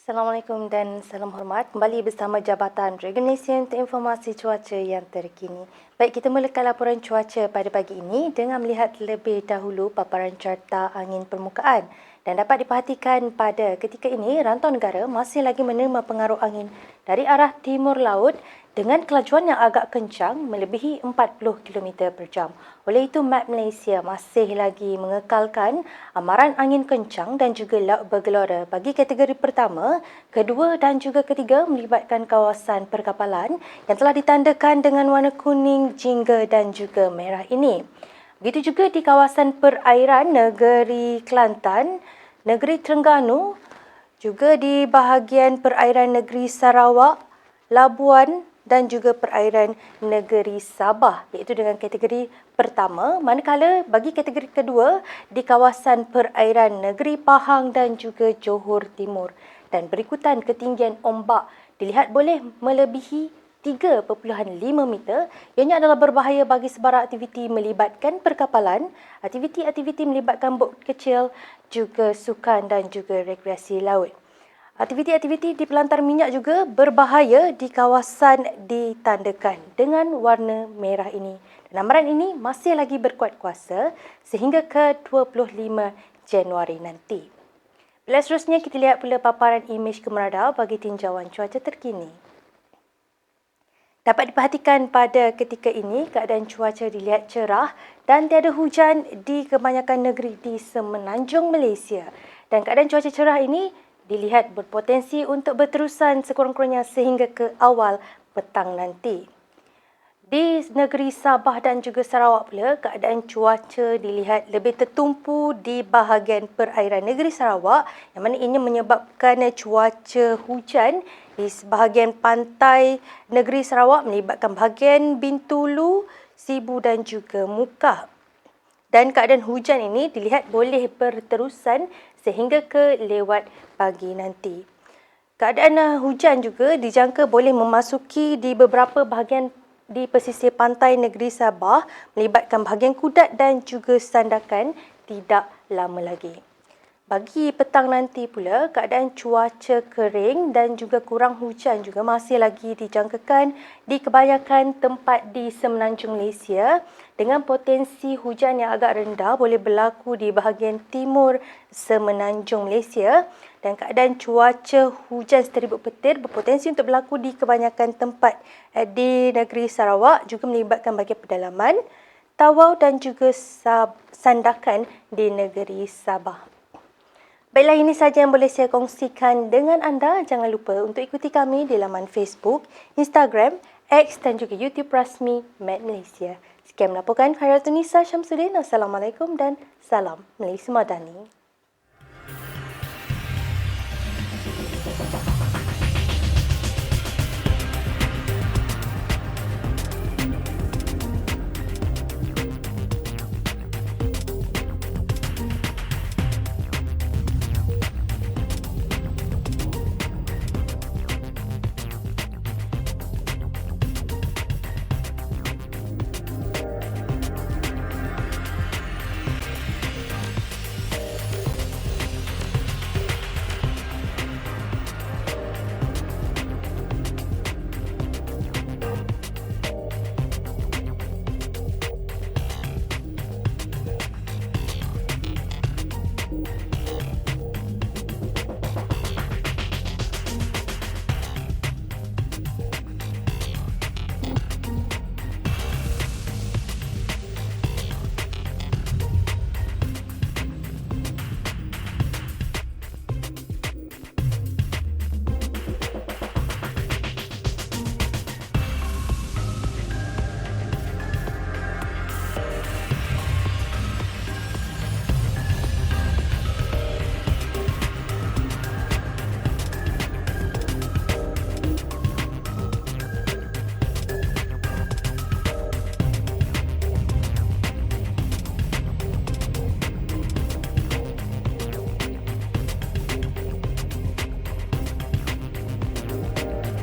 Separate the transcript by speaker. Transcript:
Speaker 1: Assalamualaikum dan salam hormat. Kembali bersama Jabatan Dragon Malaysia untuk informasi cuaca yang terkini. Baik, kita mulakan laporan cuaca pada pagi ini dengan melihat lebih dahulu paparan carta angin permukaan. Dan dapat diperhatikan pada ketika ini, rantau negara masih lagi menerima pengaruh angin dari arah timur laut dengan kelajuan yang agak kencang melebihi 40 km per jam. Oleh itu, map Malaysia masih lagi mengekalkan amaran angin kencang dan juga laut bergelora bagi kategori pertama, kedua dan juga ketiga melibatkan kawasan perkapalan yang telah ditandakan dengan warna kuning, jingga dan juga merah ini. Begitu juga di kawasan perairan negeri Kelantan, negeri Terengganu, juga di bahagian perairan negeri Sarawak, Labuan, dan juga perairan negeri Sabah iaitu dengan kategori pertama. Manakala bagi kategori kedua di kawasan perairan negeri Pahang dan juga Johor Timur. Dan berikutan ketinggian ombak dilihat boleh melebihi 3.5 meter. Ianya adalah berbahaya bagi sebarang aktiviti melibatkan perkapalan, aktiviti-aktiviti melibatkan bot kecil, juga sukan dan juga rekreasi laut. Aktiviti-aktiviti di pelantar minyak juga berbahaya di kawasan ditandakan dengan warna merah ini. Dan amaran ini masih lagi berkuat kuasa sehingga ke 25 Januari nanti. Bila seterusnya kita lihat pula paparan imej kemeradau bagi tinjauan cuaca terkini. Dapat diperhatikan pada ketika ini keadaan cuaca dilihat cerah dan tiada hujan di kebanyakan negeri di semenanjung Malaysia. Dan keadaan cuaca cerah ini dilihat berpotensi untuk berterusan sekurang-kurangnya sehingga ke awal petang nanti. Di negeri Sabah dan juga Sarawak pula, keadaan cuaca dilihat lebih tertumpu di bahagian perairan negeri Sarawak yang mana ini menyebabkan cuaca hujan di sebahagian pantai negeri Sarawak melibatkan bahagian Bintulu, Sibu dan juga Mukah. Dan keadaan hujan ini dilihat boleh berterusan sehingga ke lewat pagi nanti. Keadaan uh, hujan juga dijangka boleh memasuki di beberapa bahagian di pesisir pantai negeri Sabah melibatkan bahagian Kudat dan juga Sandakan tidak lama lagi. Bagi petang nanti pula, keadaan cuaca kering dan juga kurang hujan juga masih lagi dijangkakan di kebanyakan tempat di semenanjung Malaysia dengan potensi hujan yang agak rendah boleh berlaku di bahagian timur semenanjung Malaysia dan keadaan cuaca hujan seteribut petir berpotensi untuk berlaku di kebanyakan tempat eh, di negeri Sarawak juga melibatkan bahagian pedalaman, Tawau dan juga Sandakan di negeri Sabah. Baiklah ini sahaja yang boleh saya kongsikan dengan anda. Jangan lupa untuk ikuti kami di laman Facebook, Instagram, X dan juga YouTube rasmi Med Malaysia. Sekian melaporkan Khairatun Nisa Syamsuddin. Assalamualaikum dan salam Malaysia Madani.